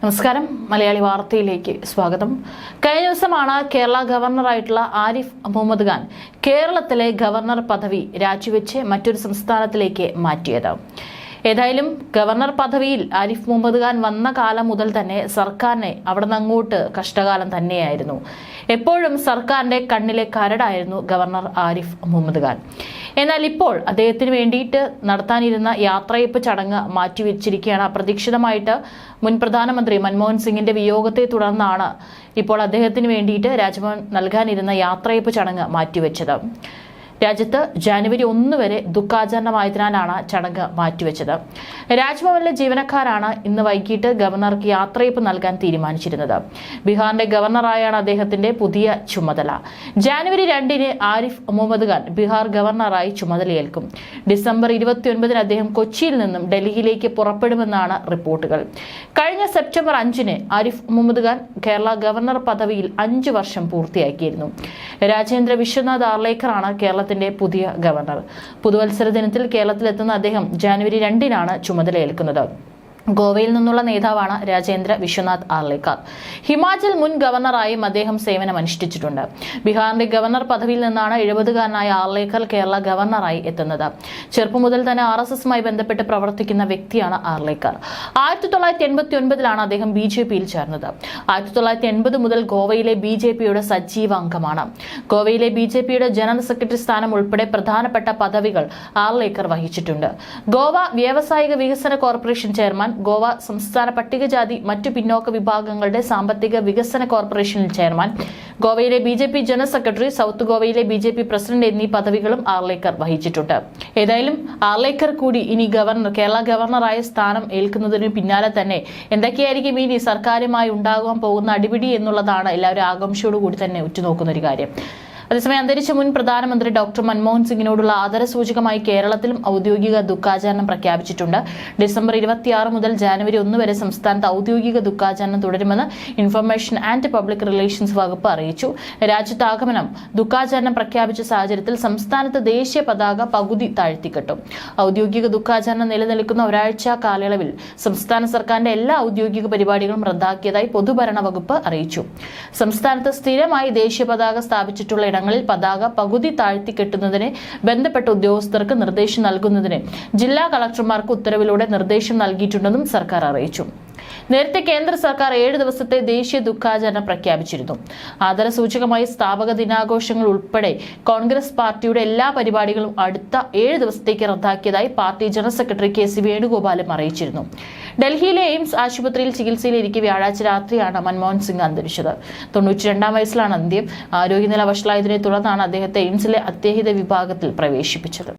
നമസ്കാരം. മലയാളി വാർത്തയിലേക്ക് സ്വാഗതം. കഴിഞ്ഞ ദിവസമാണ് കേരള ഗവർണറായിട്ടുള്ള ആരിഫ് മുഹമ്മദ് ഖാൻ കേരളത്തിലെ ഗവർണർ പദവി രാജിവെച്ച് മറ്റൊരു സംസ്ഥാനത്തിലേക്ക് മാറ്റിയത്. ഏതായാലും ഗവർണർ പദവിയിൽ ആരിഫ് മുഹമ്മദ് ഖാൻ വന്ന കാലം മുതൽ തന്നെ സർക്കാരിനെ അവിടെ നിന്ന് അങ്ങോട്ട് കഷ്ടകാലം തന്നെയായിരുന്നു. എപ്പോഴും സർക്കാരിന്റെ കണ്ണിലെ കരടായിരുന്നു ഗവർണർ ആരിഫ് മുഹമ്മദ് ഖാൻ. എന്നാൽ ഇപ്പോൾ അദ്ദേഹത്തിന് വേണ്ടിയിട്ട് നടത്താനിരുന്ന യാത്രയപ്പ് ചടങ്ങ് മാറ്റിവെച്ചിരിക്കുകയാണ്. അപ്രതീക്ഷിതമായിട്ട് മുൻ പ്രധാനമന്ത്രി മൻമോഹൻ സിംഗിന്റെ വിയോഗത്തെ തുടർന്നാണ് ഇപ്പോൾ അദ്ദേഹത്തിന് വേണ്ടിയിട്ട് രാജ്ഭവൻ നൽകാനിരുന്ന യാത്രയപ്പ് ചടങ്ങ് മാറ്റിവെച്ചത്. രാജ്യത്ത് ജനുവരി ഒന്ന് വരെ ദുഃഖാചരണമായതിനാലാണ് ചടങ്ങ് മാറ്റിവെച്ചത്. രാജ്ഭവനിലെ ജീവനക്കാരാണ് ഇന്ന് വൈകിട്ട് ഗവർണർക്ക് യാത്രയപ്പ് നൽകാൻ തീരുമാനിച്ചിരുന്നത്. ബീഹാറിന്റെ ഗവർണറായാണ് അദ്ദേഹത്തിന്റെ പുതിയ ചുമതല. ജാനുവരി രണ്ടിന് ആരിഫ് മുഹമ്മദ് ഖാൻ ബീഹാർ ഗവർണറായി ചുമതലയേൽക്കും. ഡിസംബർ ഇരുപത്തിയൊൻപതിന് അദ്ദേഹം കൊച്ചിയിൽ നിന്നും ഡൽഹിയിലേക്ക് പുറപ്പെടുമെന്നാണ് റിപ്പോർട്ടുകൾ. കഴിഞ്ഞ സെപ്റ്റംബർ അഞ്ചിന് ആരിഫ് മുഹമ്മദ് ഖാൻ കേരള ഗവർണർ പദവിയിൽ അഞ്ചു വർഷം പൂർത്തിയാക്കിയിരുന്നു. രാജേന്ദ്ര വിശ്വനാഥ് ആർലേക്കറാണ് കേരളത്തിന്റെ പുതിയ ഗവർണർ. പുതുവത്സര ദിനത്തിൽ കേരളത്തിലെത്തുന്ന അദ്ദേഹം ജാനുവരി രണ്ടിനാണ് ചുമതലയേൽക്കുന്നത്. ഗോവയിൽ നിന്നുള്ള നേതാവാണ് രാജേന്ദ്ര വിശ്വനാഥ് ആർലേക്കർ. ഹിമാചൽ മുൻ ഗവർണറായും അദ്ദേഹം സേവനമനുഷ്ഠിച്ചിട്ടുണ്ട്. ബീഹാറിന്റെ ഗവർണർ പദവിയിൽ നിന്നാണ് എഴുപതുകാരനായ ആർലേക്കർ കേരള ഗവർണറായി എത്തുന്നത്. ചെറുപ്പം മുതൽ തന്നെ ആർ എസ് എസുമായി ബന്ധപ്പെട്ട് പ്രവർത്തിക്കുന്ന വ്യക്തിയാണ് ആർലേക്കർ. ആയിരത്തി തൊള്ളായിരത്തി എൺപത്തി ഒൻപതിലാണ് അദ്ദേഹം ബി ജെ പിയിൽ ചേർന്നത്. ആയിരത്തി തൊള്ളായിരത്തി എൺപത് മുതൽ ഗോവയിലെ ബി ജെ പിയുടെ സജീവ അംഗമാണ്. ഗോവയിലെ ബി ജെ പിയുടെ ജനറൽ സെക്രട്ടറി സ്ഥാനം ഉൾപ്പെടെ പ്രധാനപ്പെട്ട പദവികൾ ആർലേക്കർ വഹിച്ചിട്ടുണ്ട്. ഗോവ വ്യാവസായിക വികസന കോർപ്പറേഷൻ ചെയർമാൻ ഗോവ സംസ്ഥാന പട്ടികജാതി മറ്റു പിന്നോക്ക വിഭാഗങ്ങളുടെ സാമ്പത്തിക വികസന കോർപ്പറേഷനിൽ ചെയർമാൻ. ഗോവയിലെ B J P general secretary south ഗോവയിലെ ബി ജെ പി പ്രസിഡന്റ് എന്നീ പദവികളും ആർലേക്കർ വഹിച്ചിട്ടുണ്ട്. ഏതായാലും ആർലേക്കർ കൂടി ഇനി ഗവർണർ കേരള ഗവർണറായ സ്ഥാനം ഏൽക്കുന്നതിന് പിന്നാലെ തന്നെ എന്തൊക്കെയായിരിക്കും ഇനി സർക്കാരുമായി ഉണ്ടാകാൻ പോകുന്ന അടിപിടി എന്നുള്ളതാണ് എല്ലാവരും ആകാംക്ഷയോടുകൂടി തന്നെ ഉറ്റുനോക്കുന്ന ഒരു കാര്യം. അതേസമയം അന്തരിച്ച മുൻ പ്രധാനമന്ത്രി ഡോക്ടർ മൻമോഹൻ സിംഗിനോടുള്ള ആദരസൂചകമായി കേരളത്തിലും ഔദ്യോഗിക ദുഃഖാചരണം പ്രഖ്യാപിച്ചിട്ടുണ്ട്. ഡിസംബർ ഇരുപത്തിയാറ് മുതൽ ജാനുവരി ഒന്ന് വരെ സംസ്ഥാനത്ത് ഔദ്യോഗിക ദുഃഖാചരണം തുടരുമെന്ന് ഇൻഫർമേഷൻ ആൻഡ് പബ്ലിക് റിലേഷൻസ് വകുപ്പ് അറിയിച്ചു. രാജ്യത്താഗമനം ദുഃഖാചരണം പ്രഖ്യാപിച്ച സാഹചര്യത്തിൽ സംസ്ഥാനത്ത് ദേശീയ പതാക പകുതി താഴ്ത്തിക്കെട്ടും. ഔദ്യോഗിക ദുഃഖാചരണം നിലനിൽക്കുന്ന ഒരാഴ്ച കാലയളവിൽ സംസ്ഥാന സർക്കാരിന്റെ എല്ലാ ഔദ്യോഗിക പരിപാടികളും റദ്ദാക്കിയതായി പൊതുഭരണ വകുപ്പ് അറിയിച്ചു. സംസ്ഥാനത്ത് സ്ഥിരമായി ദേശീയ പതാക സ്ഥാപിച്ചിട്ടുള്ള ഇടങ്ങളിൽ പതാക പകുതി താഴ്ത്തി കെട്ടുന്നതിന് ബന്ധപ്പെട്ട ഉദ്യോഗസ്ഥർക്ക് നിർദ്ദേശം നൽകുന്നതിന് ജില്ലാ കളക്ടർമാർക്ക് ഉത്തരവിലൂടെ നിർദ്ദേശം നൽകിയിട്ടുണ്ടെന്നും സർക്കാർ അറിയിച്ചു. നേരത്തെ കേന്ദ്ര സർക്കാർ ഏഴ് ദിവസത്തെ ദേശീയ ദുഃഖാചരണം പ്രഖ്യാപിച്ചിരുന്നു. ആദരസൂചകമായി സ്ഥാപക ദിനാഘോഷങ്ങൾ ഉൾപ്പെടെ കോൺഗ്രസ് പാർട്ടിയുടെ എല്ലാ പരിപാടികളും അടുത്ത ഏഴ് ദിവസത്തേക്ക് റദ്ദാക്കിയതായി party general secretary K C വേണുഗോപാലും അറിയിച്ചിരുന്നു. ഡൽഹിയിലെ എയിംസ് ആശുപത്രിയിൽ ചികിത്സയിലിരിക്കെ വ്യാഴാഴ്ച രാത്രിയാണ് മൻമോഹൻ സിംഗ് അന്തരിച്ചത്. തൊണ്ണൂറ്റിരണ്ടാം വയസ്സിലാണ് അന്ത്യം. ആരോഗ്യനില വഷളായതിനെ തുടർന്നാണ് അദ്ദേഹത്തെ എയിംസിലെ അത്യാഹിത വിഭാഗത്തിൽ പ്രവേശിപ്പിച്ചത്.